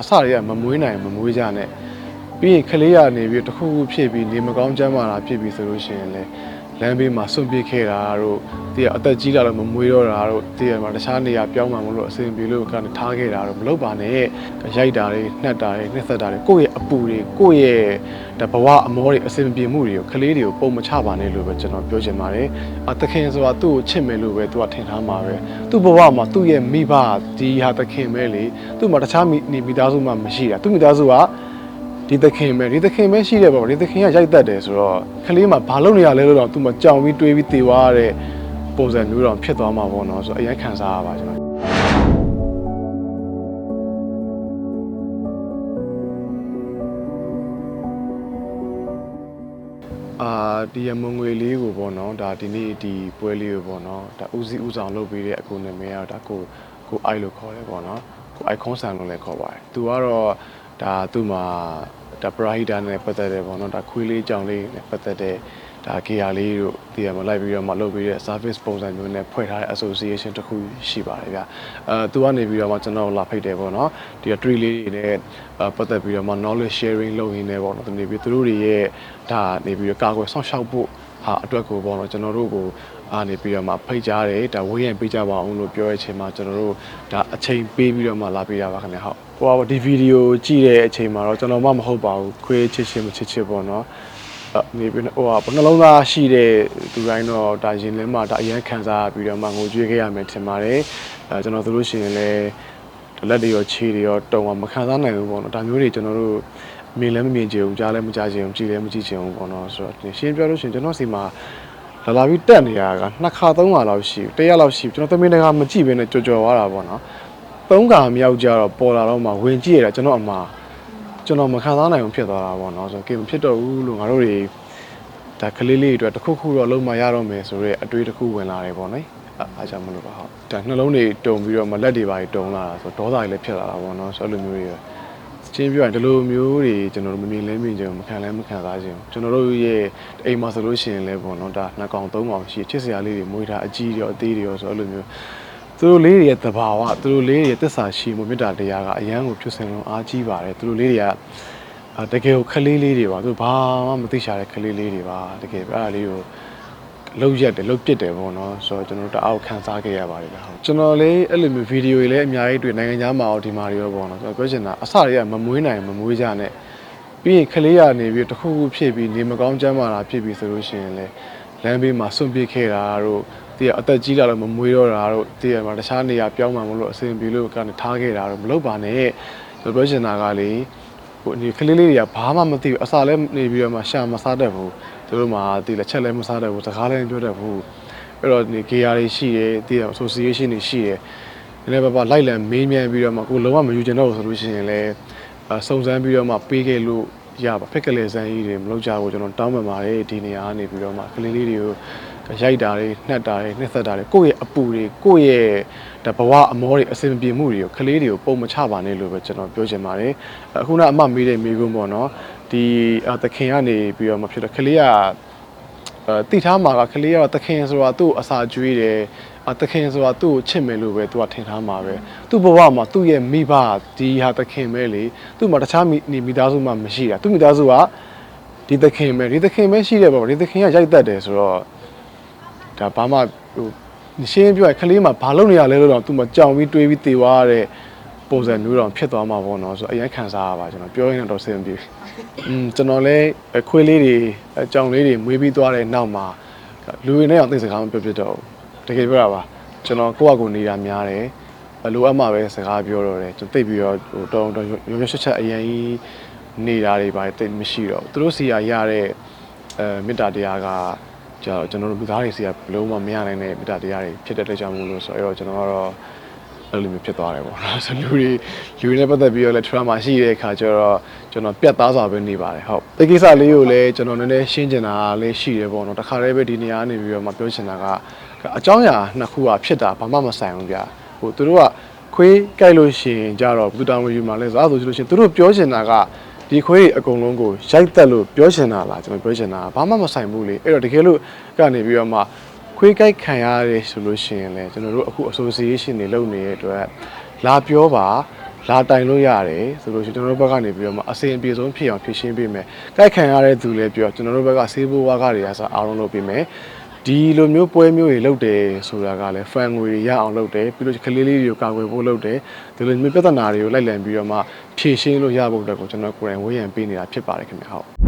အစတွေကမမွေးနိုင်မမွေးကြနဲ့ပြီးရင်ကလေးရနေပြီးတစ်ခုခုဖြစ်ပြီးနေမကောင်းကြမ်းမာတာဖြစ်ပြီးဆိုလို့ရှိရင်လည်း လမ်းဘေးမှာဆွန့်ပစ်ခဲ့တာတို့တည်းအသက်ကြီးလာတော့မမွေးတော့တာတို့တည်းမှာတခြားနေရာပြောင်းမှမလို့အဆင်ပြေလို့ကနေထားခဲ့တာတို့မလုပ်ပါနဲ့ရိုက်တာတွေနှက်တာတွေနှက်ဆက်တာတွေကိုယ့်ရဲ့အပူတွေကိုယ့်ရဲ့ဒါဘဝအမောတွေအဆင်ပြေမှုတွေကိုကလေးတွေကိုပုံမချပါနဲ့လို့ပဲကျွန်တော်ပြောချင်ပါတယ်အသခင်ဆိုတာသူ့ကိုချစ်မယ်လို့ပဲသူကထင်ထားမှာပဲသူ့ဘဝမှာသူ့ရဲ့မိဘဒီဟာသခင်ပဲလေသူ့မှာတခြားမိနေမိသားစုမှမရှိတာသူ့မိသားစုက ဒီသခင်ပဲဒီသခင်ပဲရှိတယ်ပေါ့ဒီသခင်ကရိုက်တတ်တယ်ဆိုတော့ကလေးမှာဘာလုပ်နေရလဲလို့တော့သူမကြောင်ပြီးတွေးပြီးတေသွားတဲ့ပုံစံမျိုးတော့ဖြစ်သွားမှာပေါ့နော်ဆိုတော့အရင်ခံစားရပါကျွန်တော်အာဒီရမုံငွေလေးကိုပေါ့နော်ဒါဒီနေ့ဒီပွဲလေးကိုပေါ့နော်ဒါဦးစီးဦးဆောင်လုပ်ပေးတဲ့အကူနာမည်ကတော့ဒါကိုကိုအိုက်လို့ခေါ်တယ်ပေါ့နော်ကိုအိုက်ခွန်ဆန်လို့လည်းခေါ်ပါတယ်သူကတော့ဒါသူ့မှာ ဒါပရာဟိတာနဲ့ပတ်သက်တယ်ပေါ့နော်ဒါခွေးလေးကြောင်လေးနဲ့ပတ်သက်တဲ့ဒါ KR လေးတို့တည်ရမလိုက်ပြီးတော့မှလုပ်ပေးတဲ့ service ပုံစံမျိုးနဲ့ဖွဲ့ထားတဲ့ association တစ်ခုရှိပါတယ်ဗျအဲသူကနေပြီးတော့မှကျွန်တော်လာဖိတ်တယ်ပေါ့နော်ဒီ tree လေးတွေနဲ့အဲပတ်သက်ပြီးတော့မှ knowledge sharing လုပ်ရင်းနဲ့ပေါ့နော်သူနေပြီးသူတို့တွေရဲ့ဒါနေပြီးတော့ကာကွယ်ဆောင်ရှောက်ဖို့ဟာအတွက်ကိုပေါ့နော်ကျွန်တော်တို့ကို အားနေပြီးတော့မှဖိတ်ကြားတယ်ဒါဝေးရင်ပေးကြပါအောင်လို့ပြောတဲ့အချိန်မှာကျွန်တော်တို့ဒါအချိန်ပေးပြီးတော့မှလာပေးတာပါခင်ဗျဟုတ်ဟိုပါဒီဗီဒီယိုကြည့်တဲ့အချိန်မှာတော့ကျွန်တော်မှမဟုတ်ပါဘူးခွေးချစ်ချစ်မချစ်ချစ်ပေါ့နော်အဲ့နေပြီးဟိုဟာနှလုံးသားရှိတဲ့သူတိုင်းတော့ဒါရင်လင်းမှာဒါအရင်ခံစားပြီးတော့မှငိုကြွေးခဲ့ရမယ်ထင်ပါတယ်အဲကျွန်တော်တို့လို့ရှိရင်လည်းလက်တွေရောခြေတွေရောတုံအောင်မခံစားနိုင်ဘူးပေါ့နော်ဒါမျိုးတွေကျွန်တော်တို့မြင်လည်းမမြင်ကြဘူးကြားလည်းမကြားကြဘူးကြည့်လည်းမကြည့်ချင်ဘူးပေါ့နော်ဆိုတော့ရှင်းပြောလို့ရှိရင်ကျွန်တော်စီမှာ လာလာပြီးတက်နေရတာကနှစ်ခါသုံးခါလောက်ရှိပြီတစ်ရက်လောက်ရှိပြီကျွန်တော်သမီးတကာမကြည့်ဘဲနဲ့ကြော်ကြော်သွားတာပေါ့နော်သုံးခါမြောက်ကြတော့ပေါ်လာတော့မှဝင်ကြည့်ရတာကျွန်တော်အမှားကျွန်တော်မခံစားနိုင်ဘူးဖြစ်သွားတာပေါ့နော်ဆိုတော့ကင်မဖြစ်တော့ဘူးလို့ငါတို့တွေဒါကလေးလေးတွေအတွက်တစ်ခုခုတော့လုံးမရတော့မယ်ဆိုတော့အတွေးတစ်ခုဝင်လာတယ်ပေါ့နော်အဲအားကြောင့်မလို့ပါဟုတ်ဒါနှလုံးတွေတုံပြီးတော့မလက်တွေပါတုံလာတာဆိုတော့ဒေါသတွေလည်းဖြစ်လာတာပေါ့နော်ဆိုတော့အဲ့လိုမျိုးတွေ ချင်းပြောရင်ဒီလိုမျိုးတွေကျွန်တော်တို့မမြင်လဲမြင်ကြဘူးမခံလဲမခံစားကြဘူးကျွန်တော်တို့ရဲ့အိမ်မှာဆိုလို့ရှိရင်လည်းပေါ့နော်ဒါနှစ်ကောင်သုံးကောင်ရှိချစ်စရာလေးတွေမွေးထားအကြီးတွေရောအသေးတွေရောဆိုတော့အဲ့လိုမျိုးသူတို့လေးတွေရဲ့သဘာဝသူတို့လေးတွေရဲ့သစ္စာရှိမှုမေတ္တာတရားကအယံကိုဖြစ်စင်လုံးအားကြီးပါတယ်သူတို့လေးတွေကအာတကယ်ကိုခလေးလေးတွေပါသူတို့ဘာမှမသိချတဲ့ခလေးလေးတွေပါတကယ်ပဲအဲ့ဒါလေးကို လုတ်ရက်တယ်လုတ်ပစ်တယ်ပေါ့နော်ဆိုတော့ကျွန်တော်တို့တအားခံစားခဲ့ရပါတယ်ဗျဟုတ်ကျွန်တော်လေးအဲ့လိုမျိုးဗီဒီယိုတွေလည်းအများကြီးတွေ့နိုင်ငံခြားမှာရောဒီမှာတွေရောပေါ့နော်ဆိုတော့ပြောချင်တာအစတွေကမမွေးနိုင်မမွေးကြနဲ့ပြီးရင်ကလေးရနေပြီးတစ်ခုခုဖြစ်ပြီးနေမကောင်းကြမ်းမာတာဖြစ်ပြီးဆိုလို့ရှိရင်လည်းလမ်းဘေးမှာဆွန့်ပစ်ခဲ့တာတို့တည်းအသက်ကြီးလာတော့မမွေးတော့တာတို့တည်းမှာတခြားနေရာပြောင်းမှမလို့အဆင်ပြေလို့ကနေထားခဲ့တာတို့မလုပ်ပါနဲ့ကျွန်တော်ပြောချင်တာကလေ ဟိုဒီကလေးလေးတွေကဘာမှမသိဘူးအစာလည်းနေပြီးတော့မှရှာမစားတတ်ဘူးသူတို့မှာဒီလက်ချက်လည်းမစားတတ်ဘူးစကားလည်းမပြောတတ်ဘူးအဲ့တော့ဒီ KR တွေရှိတယ်တည်ရ association တွေရှိတယ်ဒီနေ့ဘာဘာလိုက်လံမေးမြန်းပြီးတော့မှကိုလုံးဝမယူချင်တော့ဘူးဆိုလို့ရှိရင်လည်းအစုံစမ်းပြီးတော့မှပေးခဲ့လို့ရပါဖက်ကလေးစမ်းကြီးတွေမလုပ်ကြဘူးကျွန်တော်တောင်းပန်ပါတယ်ဒီနေရာကနေပြီးတော့မှကလေးလေးတွေကို ရိုက်တာတွေနှက်တာတွေနှက်ဆက်တာတွေကိုယ့်ရဲ့အပူတွေကိုယ့်ရဲ့ဒါဘဝအမောတွေအဆင်ပြေမှုတွေကိုကလေးတွေကိုပုံမချပါနဲ့လို့ပဲကျွန်တော်ပြောချင်ပါတယ်အခုနအမမေးတဲ့မေးခွန်းပေါ့နော်ဒီသခင်ကနေပြီးတော့မှဖြစ်တော့ကလေးကအဲတိထားမှာကကလေးကတော့တခင်ဆိုတာသူ့အစာကျွေးတယ်အတခင်ဆိုတာသူ့ကိုချစ်မယ်လို့ပဲသူကထင်ထားမှာပဲသူ့ဘဝမှာသူ့ရဲ့မိဘဒီဟာတခင်ပဲလေသူ့မှာတခြားမိနေမိသားစုမှမရှိတာသူ့မိသားစုကဒီတခင်ပဲဒီတခင်ပဲရှိတယ်ပေါ့ဒီတခင်ကရိုက်တတ်တယ်ဆိုတော့ ဒါဘာမှဟိုရှင်းပြောရင်ကလေးမှာဘာလုပ်နေရလဲလို့တော့သူ့မှာကြောင်ပြီးတွေးပြီးတေသွားတဲ့ပုံစံမျိုးတော့ဖြစ်သွားမှာပေါ့နော်ဆိုတော့အရင်ခံစားရပါကျွန်တော်ပြောရင်တော့ဆင်ပြေပြီอืมကျွန်တော်လည်းခွေးလေးတွေအကြောင်လေးတွေမွေးပြီးသွားတဲ့နောက်မှာလူတွေနဲ့အောင်သိစကားမပြောပြတော့ဘူးတကယ်ပြောတာပါကျွန်တော်ကိုယ့်အကူနေတာများတယ်အလိုအပ်မှပဲစကားပြောတော့တယ်ကျွန်တော်သိပြီးတော့ဟိုတောင်းတောင်းရွရွချက်ချက်အရင်ကြီးနေတာတွေပါတိတ်မရှိတော့ဘူးသူတို့စီရရတဲ့အဲမေတ္တာတရားက ကျတော့ကျွန်တော်တို့လူသားတွေစီကဘလုံးမမရနိုင်တဲ့မေတ္တာတရားတွေဖြစ်တဲ့အတွက်ကြောင့်မို့လို့ဆိုတော့အဲ့တော့ကျွန်တော်ကတော့အဲ့လိုမျိုးဖြစ်သွားတယ်ပေါ့နော်ဆိုလူတွေလူတွေနဲ့ပတ်သက်ပြီးတော့လည်း trauma ရှိတဲ့အခါကျတော့ကျွန်တော်ပြတ်သားစွာပဲနေပါတယ်ဟုတ်ဒီကိစ္စလေးကိုလည်းကျွန်တော်နည်းနည်းရှင်းချင်တာလေးရှိတယ်ပေါ့နော်တခါတည်းပဲဒီနေရာကနေပြီးတော့မှပြောချင်တာကအကြောင်းအရာနှစ်ခုကဖြစ်တာဘာမှမဆိုင်ဘူးဗျဟိုသူတို့ကခွေးကြိုက်လို့ရှိရင်ကြတော့ဘုတောင်ယူမှာလဲဆိုအဲ့ဒါဆိုလို့ရှိရင်သူတို့ပြောချင်တာက ဒီခွေးတွေအကုန်လုံးကိုရိုက်တက်လို့ပြောချင်တာလားကျွန်တော်ပြောချင်တာဘာမှမဆိုင်ဘူးလေအဲ့တော့တကယ်လို့ကနေပြီးတော့မှခွေးကြိုက်ခံရတယ်ဆိုလို့ရှိရင်လည်းကျွန်တော်တို့အခု association တွေလုပ်နေတဲ့အတွက်လာပြောပါလာတိုင်လို့ရတယ်ဆိုလို့ရှိရင်ကျွန်တော်တို့ဘက်ကနေပြီးတော့မှအစီအပြေဆုံးဖြစ်အောင်ဖြည့်ရှင်းပေးမယ်။ကြိုက်ခံရတဲ့သူလည်းပြောကျွန်တော်တို့ဘက်ကဆေးဘိုးဝါးကတွေအစားအားလုံးလုပ်ပေးမယ်။ဒီလိုမျိုးပွဲမျိုးတွေလုပ်တယ်ဆိုတာကလည်း fan ငွေတွေရအောင်လုပ်တယ်ပြီးလို့ကလေးလေးတွေကိုကာကွယ်ဖို့လုပ်တယ်ဒီလိုမျိုးပြဿနာတွေကိုလိုက်လံပြီးတော့မှ ဖြည့်ရှင်းလို့ရဖို့အတွက်ကိုကျွန်တော်ကိုယ်တိုင်ဝေးရန်ပေးနေတာဖြစ်ပါတယ်ခင်ဗျာဟုတ်